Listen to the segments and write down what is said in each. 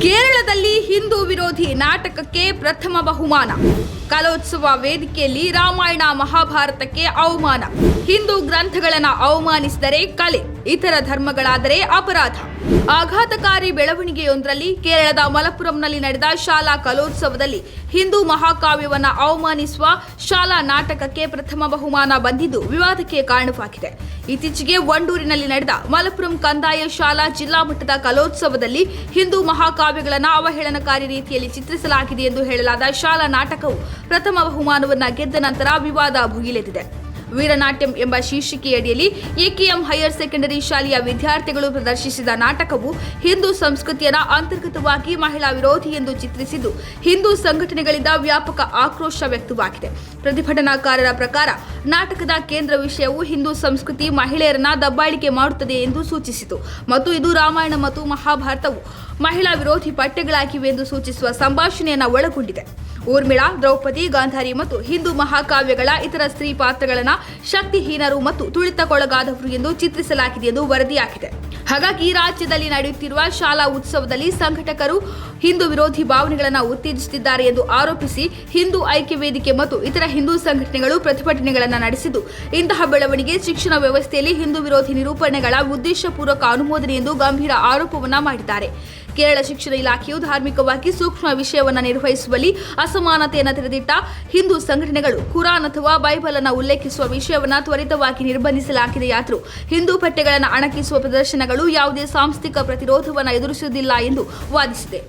ಕೇರಳದಲ್ಲಿ ಹಿಂದೂ ವಿರೋಧಿ ನಾಟಕಕ್ಕೆ ಪ್ರಥಮ ಬಹುಮಾನ. ಕಲೋತ್ಸವ ವೇದಿಕೆಯಲ್ಲಿ ರಾಮಾಯಣ ಮಹಾಭಾರತಕ್ಕೆ ಅವಮಾನ. ಹಿಂದೂ ಗ್ರಂಥಗಳನ್ನು ಅವಮಾನಿಸಿದರೆ ಕಲೆ, ಇತರ ಧರ್ಮಗಳಾದರೆ ಅಪರಾಧ. ಆಘಾತಕಾರಿ ಬೆಳವಣಿಗೆಯೊಂದರಲ್ಲಿ ಕೇರಳದ ಮಲಪುರಂನಲ್ಲಿ ನಡೆದ ಶಾಲಾ ಕಲೋತ್ಸವದಲ್ಲಿ ಹಿಂದೂ ಮಹಾಕಾವ್ಯವನ್ನ ಅವಮಾನಿಸುವ ಶಾಲಾ ನಾಟಕಕ್ಕೆ ಪ್ರಥಮ ಬಹುಮಾನ ಬಂದಿದ್ದು ವಿವಾದಕ್ಕೆ ಕಾರಣವಾಗಿದೆ. ಇತ್ತೀಚೆಗೆ ವಂಡೂರಿನಲ್ಲಿ ನಡೆದ ಮಲಪುರಂ ಕಂದಾಯ ಶಾಲಾ ಜಿಲ್ಲಾ ಮಟ್ಟದ ಕಲೋತ್ಸವದಲ್ಲಿ ಹಿಂದೂ ಮಹಾಕಾವ್ಯಗಳನ್ನು ಅವಹೇಳನಕಾರಿ ರೀತಿಯಲ್ಲಿ ಚಿತ್ರಿಸಲಾಗಿದೆ ಎಂದು ಹೇಳಲಾದ ಶಾಲಾ ನಾಟಕವು ಪ್ರಥಮ ಬಹುಮಾನವನ್ನು ಗೆದ್ದ ನಂತರ ವಿವಾದ ಭುಗಿಲೆದಿದೆ ವೀರನಾಟ್ಯಂ ಎಂಬ ಶೀರ್ಷಿಕೆಯಡಿಯಲ್ಲಿ ಎಕೆಎಂ ಹೈಯರ್ ಸೆಕೆಂಡರಿ ಶಾಲೆಯ ವಿದ್ಯಾರ್ಥಿಗಳು ಪ್ರದರ್ಶಿಸಿದ ನಾಟಕವು ಹಿಂದೂ ಸಂಸ್ಕೃತಿಯನ್ನು ಅಂತರ್ಗತವಾಗಿ ಮಹಿಳಾ ವಿರೋಧಿ ಎಂದು ಚಿತ್ರಿಸಿದ್ದು, ಹಿಂದೂ ಸಂಘಟನೆಗಳಿಂದ ವ್ಯಾಪಕ ಆಕ್ರೋಶ ವ್ಯಕ್ತವಾಗಿದೆ. ಪ್ರತಿಭಟನಾಕಾರರ ಪ್ರಕಾರ ನಾಟಕದ ಕೇಂದ್ರ ವಿಷಯವು ಹಿಂದೂ ಸಂಸ್ಕೃತಿ, ಮಹಿಳೆಯರನ್ನ ದಬ್ಬಾಳಿಕೆ ಮಾಡುತ್ತದೆ ಎಂದು ಸೂಚಿಸಿತು. ಮತ್ತು ಇದು ರಾಮಾಯಣ ಮತ್ತು ಮಹಾಭಾರತವು ಮಹಿಳಾ ವಿರೋಧಿ ಪಠ್ಯಗಳಾಗಿವೆ ಎಂದು ಸೂಚಿಸುವ ಸಂಭಾಷಣೆಯನ್ನು ಒಳಗೊಂಡಿದೆ. ಊರ್ಮಿಳಾ, ದ್ರೌಪದಿ, ಗಾಂಧಾರಿ ಮತ್ತು ಹಿಂದೂ ಮಹಾಕಾವ್ಯಗಳ ಇತರ ಸ್ತ್ರೀ ಪಾತ್ರಗಳನ್ನ ಶಕ್ತಿಹೀನರು ಮತ್ತು ತುಳಿತಕ್ಕೊಳಗಾದವರು ಎಂದು ಚಿತ್ರಿಸಲಾಗಿದೆ ಎಂದು ವರದಿಯಾಗಿದೆ. ಹಾಗಾಗಿ ರಾಜ್ಯದಲ್ಲಿ ನಡೆಯುತ್ತಿರುವ ಶಾಲಾ ಉತ್ಸವದಲ್ಲಿ ಸಂಘಟಕರು ಹಿಂದೂ ವಿರೋಧಿ ಭಾವನೆಗಳನ್ನು ಉತ್ತೇಜಿಸುತ್ತಿದ್ದಾರೆ ಎಂದು ಆರೋಪಿಸಿ ಹಿಂದೂ ಐಕ್ಯ ವೇದಿಕೆ ಮತ್ತು ಇತರ ಹಿಂದೂ ಸಂಘಟನೆಗಳು ಪ್ರತಿಭಟನೆಗಳನ್ನು ನಡೆಸಿದ್ದು. ಇಂತಹ ಬೆಳವಣಿಗೆ ಶಿಕ್ಷಣ ವ್ಯವಸ್ಥೆಯಲ್ಲಿ ಹಿಂದೂ ವಿರೋಧಿ ನಿರೂಪಣೆಗಳ ಉದ್ದೇಶಪೂರ್ವಕ ಅನುಮೋದನೆ ಎಂದು ಗಂಭೀರ ಆರೋಪವನ್ನ ಮಾಡಿದ್ದಾರೆ. ಕೇರಳ ಶಿಕ್ಷಣ ಇಲಾಖೆಯು ಧಾರ್ಮಿಕವಾಗಿ ಸೂಕ್ಷ್ಮ ವಿಷಯವನ್ನು ನಿರ್ವಹಿಸುವಲ್ಲಿ ಅಸಮಾನತೆಯನ್ನು ತೆರೆದಿಟ್ಟ ಹಿಂದೂ ಸಂಘಟನೆಗಳು ಕುರಾನ್ ಅಥವಾ ಬೈಬಲ್ ಅನ್ನು ಉಲ್ಲೇಖಿಸುವ ವಿಷಯವನ್ನು ತ್ವರಿತವಾಗಿ ನಿರ್ಬಂಧಿಸಲಾಗಿದೆಯಾದರೂ ಹಿಂದೂ ಪಠ್ಯಗಳನ್ನು ಅಣಕಿಸುವ ಪ್ರದರ್ಶನಗಳು ಯಾವುದೇ ಸಾಂಸ್ಥಿಕ ಪ್ರತಿರೋಧವನ್ನು ಎದುರಿಸುವುದಿಲ್ಲ ಎಂದು ವಾದಿಸಿದೆ.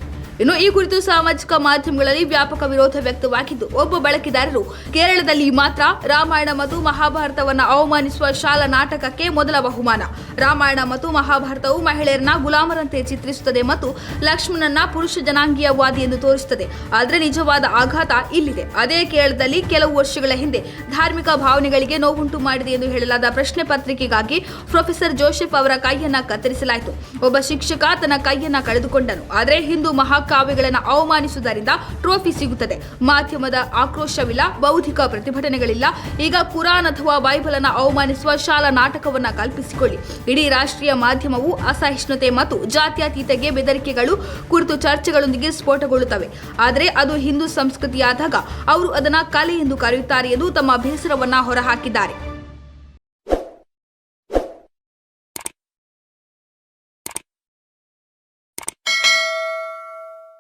ಇನ್ನು ಈ ಕುರಿತು ಸಾಮಾಜಿಕ ಮಾಧ್ಯಮಗಳಲ್ಲಿ ವ್ಯಾಪಕ ವಿರೋಧ ವ್ಯಕ್ತವಾಗಿದ್ದು, ಒಬ್ಬ ಬಳಕೆದಾರರು ಕೇರಳದಲ್ಲಿ ಮಾತ್ರ ರಾಮಾಯಣ ಮತ್ತು ಮಹಾಭಾರತವನ್ನು ಅವಮಾನಿಸುವ ಶಾಲಾ ನಾಟಕಕ್ಕೆ ಮೊದಲ ಬಹುಮಾನ. ರಾಮಾಯಣ ಮತ್ತು ಮಹಾಭಾರತವು ಮಹಿಳೆಯರನ್ನ ಗುಲಾಮರಂತೆ ಚಿತ್ರಿಸುತ್ತದೆ ಮತ್ತು ಲಕ್ಷ್ಮಣನ ಪುರುಷ ಜನಾಂಗೀಯವಾದಿ ಎಂದು ತೋರಿಸುತ್ತದೆ. ಆದರೆ ನಿಜವಾದ ಆಘಾತ ಇಲ್ಲಿದೆ. ಅದೇ ಕೇರಳದಲ್ಲಿ ಕೆಲವು ವರ್ಷಗಳ ಹಿಂದೆ ಧಾರ್ಮಿಕ ಭಾವನೆಗಳಿಗೆ ನೋವುಂಟು ಮಾಡಿದೆ ಎಂದು ಹೇಳಲಾದ ಪ್ರಶ್ನೆ ಪತ್ರಿಕೆಗಾಗಿ ಪ್ರೊಫೆಸರ್ ಜೋಸೆಫ್ ಅವರ ಕೈಯನ್ನ ಕತ್ತರಿಸಲಾಯಿತು. ಒಬ್ಬ ಶಿಕ್ಷಕ ತನ್ನ ಕೈಯನ್ನ ಕಳೆದುಕೊಂಡನು. ಆದರೆ ಹಿಂದೂ ಮಹಾಕಾವ್ಯಗಳನ್ನು ಅವಮಾನಿಸುವುದರಿಂದ ಟ್ರೋಫಿ ಸಿಗುತ್ತದೆ. ಮಾಧ್ಯಮದ ಆಕ್ರೋಶವಿಲ್ಲ, ಬೌದ್ಧಿಕ ಪ್ರತಿಭಟನೆಗಳಿಲ್ಲ. ಈಗ ಕುರಾನ್ ಅಥವಾ ಬೈಬಲ್ ಅನ್ನು ಅವಮಾನಿಸುವ ಶಾಲಾ ನಾಟಕವನ್ನ ಕಲ್ಪಿಸಿಕೊಳ್ಳಿ. ಇಡೀ ರಾಷ್ಟ್ರೀಯ ಮಾಧ್ಯಮವು ಅಸಹಿಷ್ಣುತೆ ಮತ್ತು ಜಾತ್ಯತೀತಗೆ ಬೆದರಿಕೆಗಳು ಕುರಿತು ಚರ್ಚೆಗಳೊಂದಿಗೆ ಸ್ಫೋಟಗೊಳ್ಳುತ್ತವೆ. ಆದರೆ ಅದು ಹಿಂದೂ ಸಂಸ್ಕೃತಿಯಾದಾಗ ಅವರು ಅದನ್ನ ಕಲೆ ಎಂದು ಕರೆಯುತ್ತಾರೆ ಎಂದು ತಮ್ಮ ಬೇಸರವನ್ನು ಹೊರಹಾಕಿದ್ದಾರೆ.